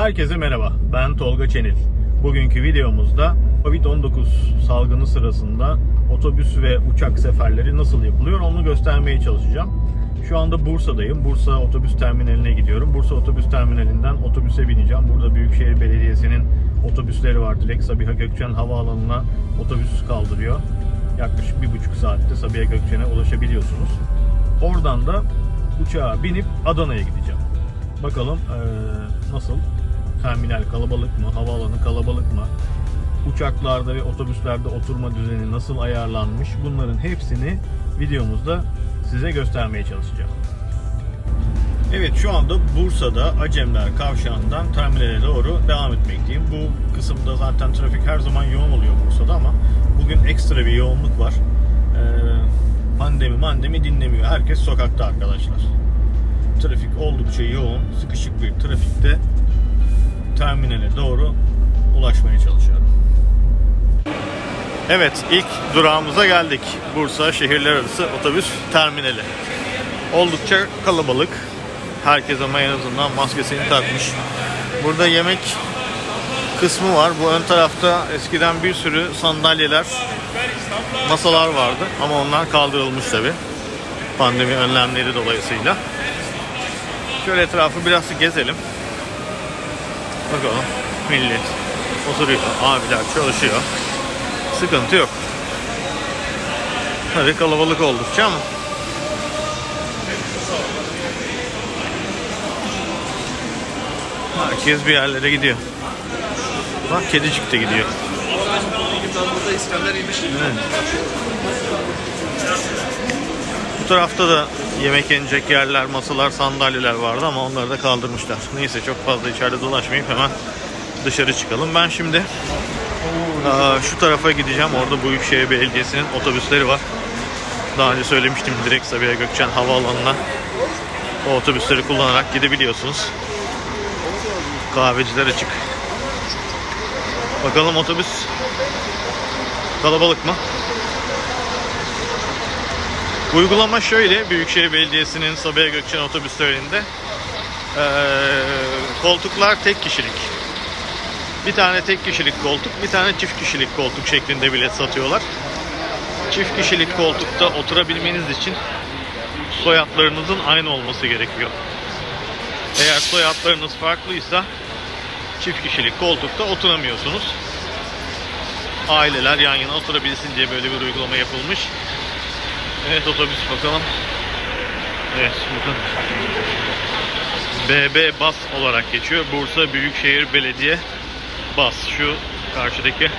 Herkese merhaba, ben Tolga Çenil. Bugünkü videomuzda Covid-19 salgını sırasında otobüs ve uçak seferleri nasıl yapılıyor onu göstermeye çalışacağım. Şu anda Bursa'dayım. Bursa otobüs terminaline gidiyorum. Bursa otobüs terminalinden otobüse bineceğim. Burada Büyükşehir Belediyesi'nin otobüsleri var. Direkt Sabiha Gökçen Havaalanı'na otobüs kaldırıyor. Yaklaşık bir buçuk saatte Sabiha Gökçen'e ulaşabiliyorsunuz. Oradan da uçağa binip Adana'ya gideceğim. Bakalım eee, nasıl? Terminal kalabalık mı? Havaalanı kalabalık mı? Uçaklarda ve otobüslerde oturma düzeni nasıl ayarlanmış? Bunların hepsini videomuzda size göstermeye çalışacağım. Evet şu anda Bursa'da Acemler Kavşağı'ndan terminale doğru devam etmekteyim. Bu kısımda zaten trafik her zaman yoğun oluyor Bursa'da ama bugün ekstra bir yoğunluk var. Ee, pandemi mandemi dinlemiyor. Herkes sokakta arkadaşlar. Trafik oldukça yoğun, sıkışık bir trafikte terminale doğru ulaşmaya çalışıyorum. Evet, ilk durağımıza geldik. Bursa Şehirler Arası Otobüs Terminali. Oldukça kalabalık. Herkes ama en azından maskesini takmış. Burada yemek kısmı var. Bu ön tarafta eskiden bir sürü sandalyeler, masalar vardı. Ama onlar kaldırılmış tabi. Pandemi önlemleri dolayısıyla. Şöyle etrafı biraz gezelim. Bakalım millet oturuyor, abiler çalışıyor. Sıkıntı yok. Tabii kalabalık oldukça ama herkes bir yerlere gidiyor. Bak kedicik de gidiyor. Bu tarafta da yemek yenecek yerler, masalar, sandalyeler vardı ama onları da kaldırmışlar. Neyse çok fazla içeride dolaşmayıp hemen dışarı çıkalım. Ben şimdi aa, şu tarafa gideceğim. Orada Büyükşehir Belediyesi'nin otobüsleri var. Daha önce söylemiştim direkt Sabiha Gökçen Havaalanı'na o otobüsleri kullanarak gidebiliyorsunuz. Kahveciler açık. Bakalım otobüs kalabalık mı? Uygulama şöyle, Büyükşehir Belediyesi'nin Sabiha Gökçen otobüslerinde eee, koltuklar tek kişilik. Bir tane tek kişilik koltuk, bir tane çift kişilik koltuk şeklinde bilet satıyorlar. Çift kişilik koltukta oturabilmeniz için soyadlarınızın aynı olması gerekiyor. Eğer soyadlarınız farklıysa çift kişilik koltukta oturamıyorsunuz. Aileler yan yana oturabilsin diye böyle bir uygulama yapılmış. Evet otobüs bakalım. Evet bakın. BB Bas olarak geçiyor. Bursa Büyükşehir Belediye Bas. Şu karşıdaki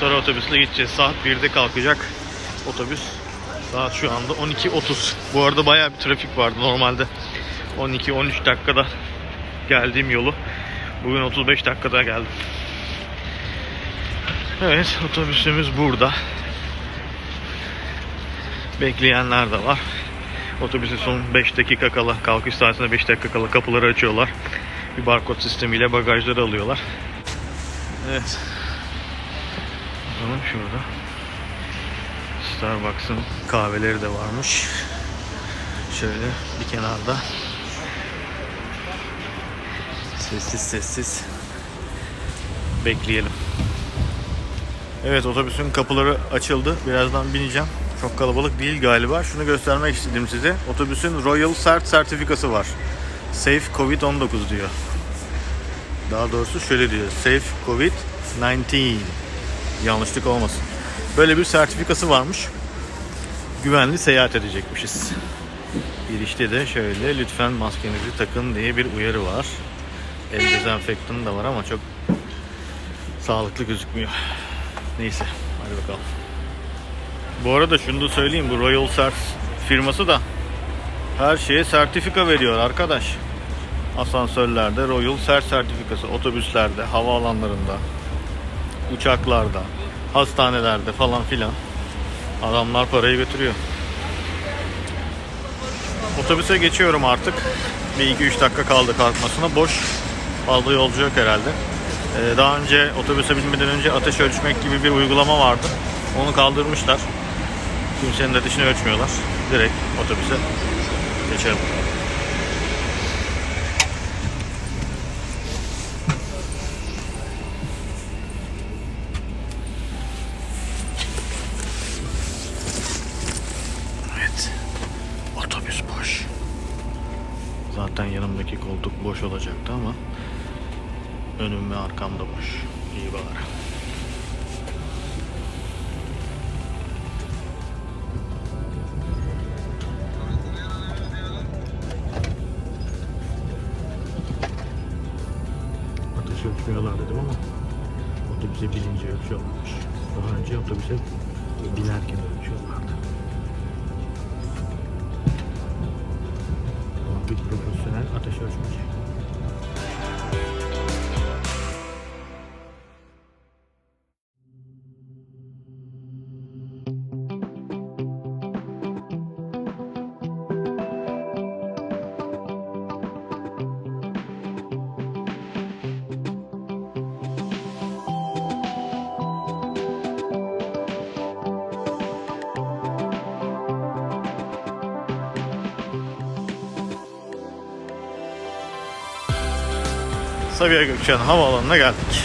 sarı otobüsle gideceğiz. Saat 1'de kalkacak otobüs. Saat şu anda 12.30. Bu arada bayağı bir trafik vardı normalde. 12-13 dakikada geldiğim yolu. Bugün 35 dakikada geldim. Evet otobüsümüz burada. Bekleyenler de var. Otobüsün son 5 dakika kala, kalkış saatine 5 dakika kala kapıları açıyorlar. Bir barkod sistemiyle bagajları alıyorlar. Evet. Bakalım şurada. Starbucks'ın kahveleri de varmış. Şöyle bir kenarda. Sessiz sessiz bekleyelim. Evet otobüsün kapıları açıldı. Birazdan bineceğim. Çok kalabalık değil galiba. Şunu göstermek istedim size. Otobüsün Royal Cert sertifikası var. Safe Covid-19 diyor. Daha doğrusu şöyle diyor. Safe Covid-19. Yanlışlık olmasın. Böyle bir sertifikası varmış. Güvenli seyahat edecekmişiz. Girişte de şöyle lütfen maskenizi takın diye bir uyarı var. El dezenfektanı da var ama çok sağlıklı gözükmüyor. Neyse hadi bakalım. Bu arada şunu da söyleyeyim bu Royal Cert firması da her şeye sertifika veriyor arkadaş. Asansörlerde Royal Cert sertifikası, otobüslerde, havaalanlarında, uçaklarda, hastanelerde falan filan. Adamlar parayı götürüyor. Otobüse geçiyorum artık. Bir 2-3 dakika kaldı kalkmasına. Boş. Fazla yolcu yok herhalde. Ee, daha önce otobüse binmeden önce ateş ölçmek gibi bir uygulama vardı. Onu kaldırmışlar. Kimsenin ateşini ölçmüyorlar. Direkt otobüse geçelim. Ölçmüyorlar dedim ama otobüse binince ölçüyorlarmış. Daha önce otobüse binerken ölçüyorlardı. Ama bir profesyonel ateş ölçmeci. Sabiha Gökçen Havaalanı'na geldik.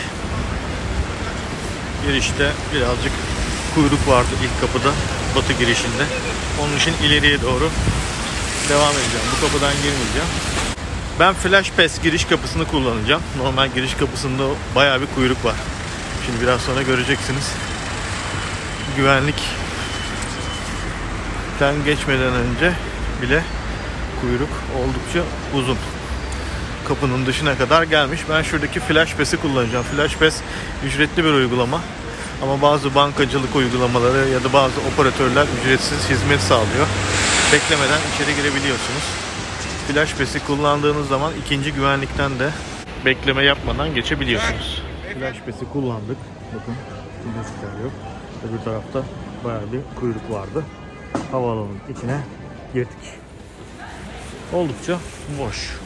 Girişte birazcık kuyruk vardı ilk kapıda, batı girişinde. Onun için ileriye doğru devam edeceğim. Bu kapıdan girmeyeceğim. Ben Flash Pass giriş kapısını kullanacağım. Normal giriş kapısında bayağı bir kuyruk var. Şimdi biraz sonra göreceksiniz. Güvenlikten geçmeden önce bile kuyruk oldukça uzun kapının dışına kadar gelmiş. Ben şuradaki Flash Pass'i kullanacağım. Flash Pass ücretli bir uygulama. Ama bazı bankacılık uygulamaları ya da bazı operatörler ücretsiz hizmet sağlıyor. Beklemeden içeri girebiliyorsunuz. Flash Pass'i kullandığınız zaman ikinci güvenlikten de bekleme yapmadan geçebiliyorsunuz. Flash Pass'i kullandık. Bakın kimse yok. Öbür tarafta bayağı bir kuyruk vardı. Havaalanının içine girdik. Oldukça boş.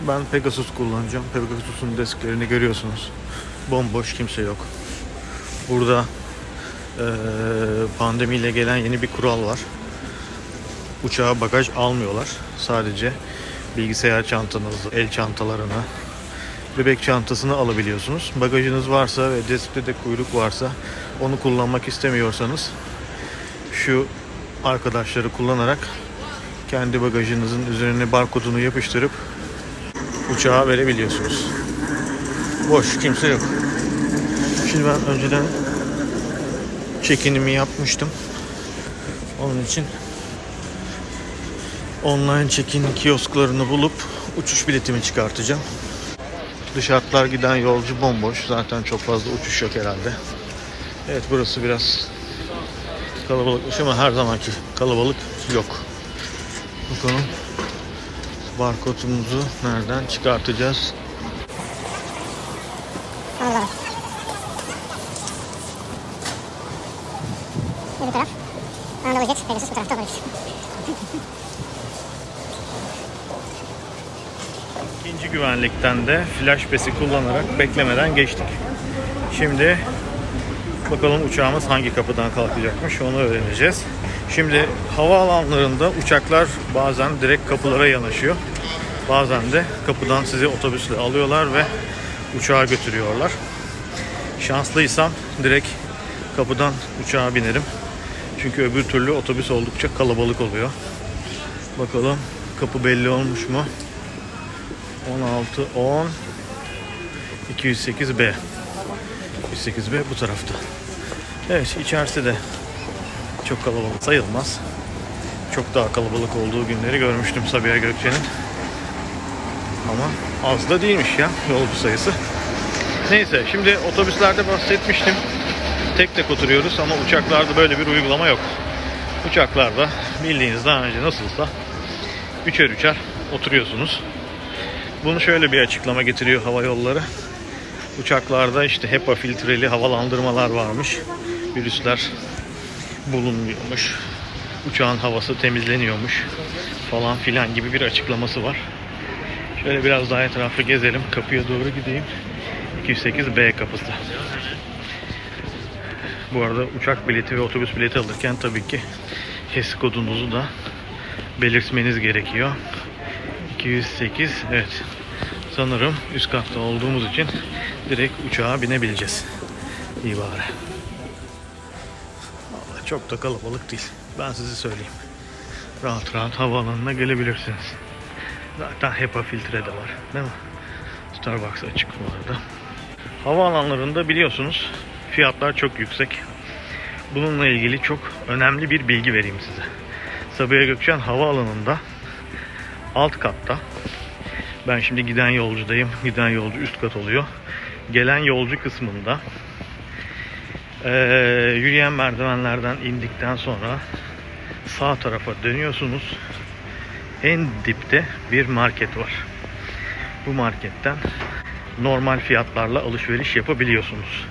Ben Pegasus kullanacağım. Pegasus'un desklerini görüyorsunuz. Bomboş kimse yok. Burada eee, pandemiyle gelen yeni bir kural var. Uçağa bagaj almıyorlar. Sadece bilgisayar çantanızı, el çantalarını, bebek çantasını alabiliyorsunuz. Bagajınız varsa ve deskte de kuyruk varsa onu kullanmak istemiyorsanız şu arkadaşları kullanarak kendi bagajınızın üzerine barkodunu yapıştırıp uçağa verebiliyorsunuz. Boş, kimse yok. Şimdi ben önceden check-in'imi yapmıştım. Onun için online check-in kiosklarını bulup uçuş biletimi çıkartacağım. Dış hatlar giden yolcu bomboş. Zaten çok fazla uçuş yok herhalde. Evet burası biraz kalabalıkmış ama her zamanki kalabalık yok. Bakalım barkodumuzu nereden çıkartacağız? Allah. Öbür taraf. Anadolu Jet, Pegasus bu tarafta olabilir. İkinci güvenlikten de flash pass'i kullanarak beklemeden geçtik. Şimdi bakalım uçağımız hangi kapıdan kalkacakmış onu öğreneceğiz. Şimdi havaalanlarında uçaklar bazen direkt kapılara yanaşıyor. Bazen de kapıdan sizi otobüsle alıyorlar ve uçağa götürüyorlar. Şanslıysam direkt kapıdan uçağa binerim. Çünkü öbür türlü otobüs oldukça kalabalık oluyor. Bakalım kapı belli olmuş mu? 16 10 208B 208B bu tarafta. Evet içerisi de çok kalabalık sayılmaz. Çok daha kalabalık olduğu günleri görmüştüm Sabiha Gökçen'in. Ama az da değilmiş ya yolcu sayısı. Neyse şimdi otobüslerde bahsetmiştim. Tek tek oturuyoruz ama uçaklarda böyle bir uygulama yok. Uçaklarda bildiğiniz daha önce nasılsa üçer üçer oturuyorsunuz. Bunu şöyle bir açıklama getiriyor hava yolları. Uçaklarda işte HEPA filtreli havalandırmalar varmış. Virüsler bulunmuyormuş. Uçağın havası temizleniyormuş falan filan gibi bir açıklaması var. Şöyle biraz daha etrafı gezelim. Kapıya doğru gideyim. 208B kapısı. Bu arada uçak bileti ve otobüs bileti alırken tabii ki HES kodunuzu da belirtmeniz gerekiyor. 208 evet sanırım üst katta olduğumuz için direkt uçağa binebileceğiz. İyi bari. Çok da kalabalık değil. Ben size söyleyeyim. rahat rahat havaalanına gelebilirsiniz. Zaten HEPA filtre de var değil mi? Starbucks açık bu arada. Havaalanlarında biliyorsunuz fiyatlar çok yüksek. Bununla ilgili çok önemli bir bilgi vereyim size. Sabiha Gökçen Havaalanı'nda alt katta ben şimdi giden yolcudayım. Giden yolcu üst kat oluyor. Gelen yolcu kısmında eee, yürüyen merdivenlerden indikten sonra sağ tarafa dönüyorsunuz. En dipte bir market var. Bu marketten normal fiyatlarla alışveriş yapabiliyorsunuz.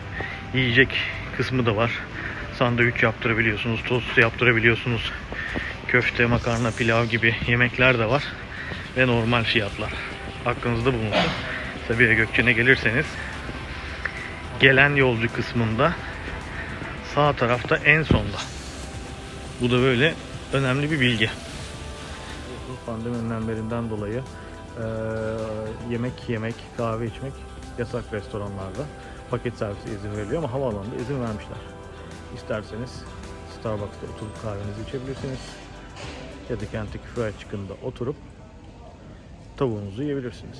Yiyecek kısmı da var. Sandviç yaptırabiliyorsunuz, tost yaptırabiliyorsunuz. Köfte, makarna, pilav gibi yemekler de var. Ve normal fiyatlar. Aklınızda bulunsun. Sabiha Gökçen'e gelirseniz gelen yolcu kısmında sağ tarafta en sonda. Bu da böyle önemli bir bilgi. Pandemi önlemlerinden dolayı eee, yemek yemek, kahve içmek yasak restoranlarda. Paket servisi izin veriliyor ama havaalanında izin vermişler. İsterseniz Starbucks'ta oturup kahvenizi içebilirsiniz. Ya da Kentucky Fried Chicken'da oturup tavuğunuzu yiyebilirsiniz.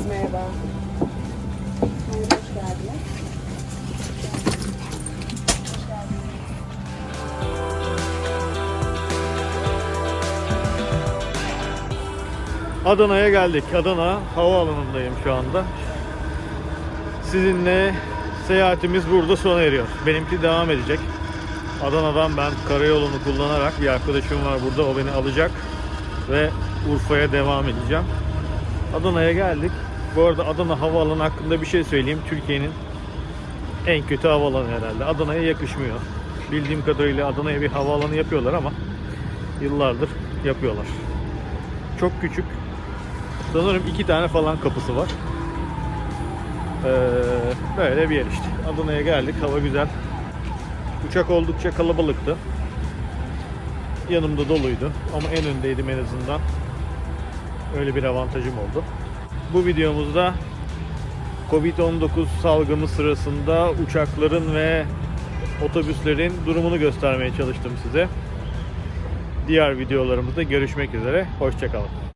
Geldiniz, merhaba. Adana'ya geldik. Adana havaalanındayım şu anda. Sizinle seyahatimiz burada sona eriyor. Benimki devam edecek. Adana'dan ben karayolunu kullanarak bir arkadaşım var burada. O beni alacak ve Urfa'ya devam edeceğim. Adana'ya geldik. Bu arada Adana havaalanı hakkında bir şey söyleyeyim. Türkiye'nin en kötü havaalanı herhalde. Adana'ya yakışmıyor. Bildiğim kadarıyla Adana'ya bir havaalanı yapıyorlar ama yıllardır yapıyorlar. Çok küçük. Sanırım iki tane falan kapısı var. Ee, böyle bir yer işte. Adana'ya geldik. Hava güzel. Uçak oldukça kalabalıktı. Yanımda doluydu. Ama en öndeydim en azından. Öyle bir avantajım oldu. Bu videomuzda Covid-19 salgını sırasında uçakların ve otobüslerin durumunu göstermeye çalıştım size. Diğer videolarımızda görüşmek üzere. Hoşçakalın.